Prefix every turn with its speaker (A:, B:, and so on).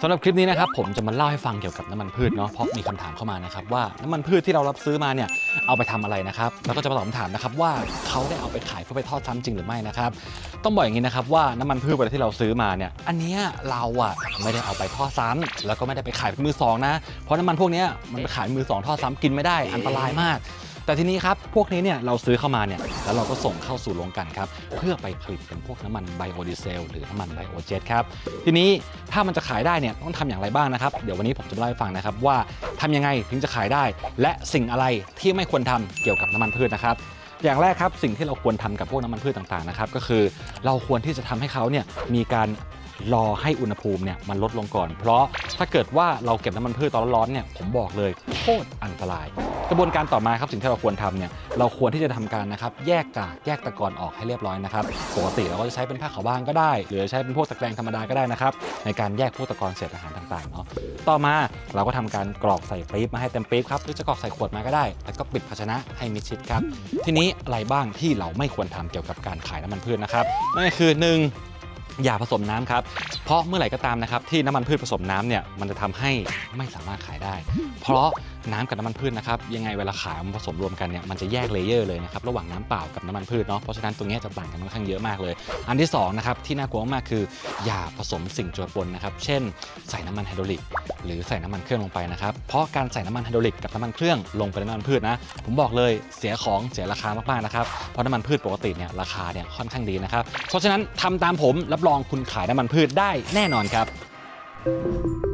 A: สำหรับคลิปนี้นะครับผมจะมาเล่าให้ฟังเกี่ยวกับน้ำมันพืชเนาะเพราะมีคำถามเข้ามานะครับว่าน้ำมันพืชที่เรารับซื้อมาเนี่ยเอาไปทำอะไรนะครับแล้วก็จะมาตอบคำถามนะครับว่าเขาได้เอาไปขายเพื่อไปทอดซ้ำจริงหรือไม่นะครับต้องบอกอย่างนี้นะครับว่าน้ำมันพืชเวลาที่เราซื้อมาเนี่ยอันเนี้ยเราอะไม่ได้เอาไปทอดซ้ำแล้วก็ไม่ได้ไปขายเป็นมือสองนะเพราะน้ำมันพวกเนี้ยมันไปขายมือสองทอดซ้ำกินไม่ได้อันตรายมาก แต่ทีนี้ครับพวกนี้เนี่ยเราซื้อเข้ามาเนี่ยแล้วเราก็ส่งเข้าสู่โรงกลั่นครับเพื่อไปผลิตเป็นพวกน้ำมันไบโอดีเซลหรือน้ำมันไบโอเจตครับทีนี้ถ้ามันจะขายได้เนี่ยต้องทำอย่างไรบ้างนะครับเดี๋ยววันนี้ผมจะเล่าให้ฟังนะครับว่าทำยังไงถึงจะขายได้ และสิ่งอะไรที่ไม่ควรทำเกี่ยวกับน้ำมันพืชนะครับอย่างแรกครับสิ่งที่เราควรทำกับพวกน้ำมันพืชต่างๆนะครับก็คือเราควรที่จะทำให้เขาเนี่ยมีการรอให้อุณหภูมิเนี่ยมันลดลงก่อน เพราะถ้าเกิดว่าเราเก็บน้ำมันพืชตอนร้อนเนี่ยผมบอกเลย โคตรอันตราย กระบวนการต่อมาครับสิ่งที่เราควรทำเนี่ยเราควรที่จะทำการนะครับแยกกากแยกตะกอนออกให้เรียบร้อยนะครับปกติเราก็จะใช้เป็นผ้าขาวบางก็ได้ หรือใช้เป็นพวกตะแกรงธรรมดาก็ได้นะครับในการแยกพวกตะกอนเศษอาหารต่างๆเนาะต่อมาเราก็ทำการกรอกใส่ปี๊บมาให้เต็มปี๊บครับหรือจะกรอกใส่ขวดมาก็ได้ แล้วก็ปิดภาชนะให้มิดชิดครับทีนี้อะไรบ้างที่เราไม่ควรทำเกี่ยวกับการขายน้ำมันพืชนะครับนั่นก็คือ 1. อย่าผสมน้ำครับ เพราะเมื่อไหร่ก็ตามนะครับที่น้ำมันพืชผสมน้ำเนี่ยมันจะทำให้ไม่สามารถขายได้ เพราะน้ำกับน้ำมันพืชนะครับยังไงเวลาขายมันผสมรวมกันเนี่ยมันจะแยกเลเยอร์เลยนะครับระหว่างน้ำเปล่ากับน้ำมันพืชเนาะเพราะฉะนั้นตรงเนี้ยจะต่างกันค่อนข้างเยอะมากเลย อันที่สองนะครับที่น่ากลัวมากๆคือ อย่าผสมสิ่งเจือปนนะครับเช่น ใส่น้ำมันไฮดรอลิก หรือใส่น้ำมันเครื่องลงไปนะครับ เพราะการใส่น้ำมันไฮดรอลิกกับน้ำมันเครื่องลงไปในน้ำมันพืชนะ ผมบอกเลยเสียของเสียราคามากๆนะครับ เพราะน้ำมันพืชปกติเนี่ยราคาเนี่ยค่อนข้างดีนะครับ เพราะฉะนั้นทำตามผมรับรองคุณขายน้ำมันพืชได้แน่นอนครับ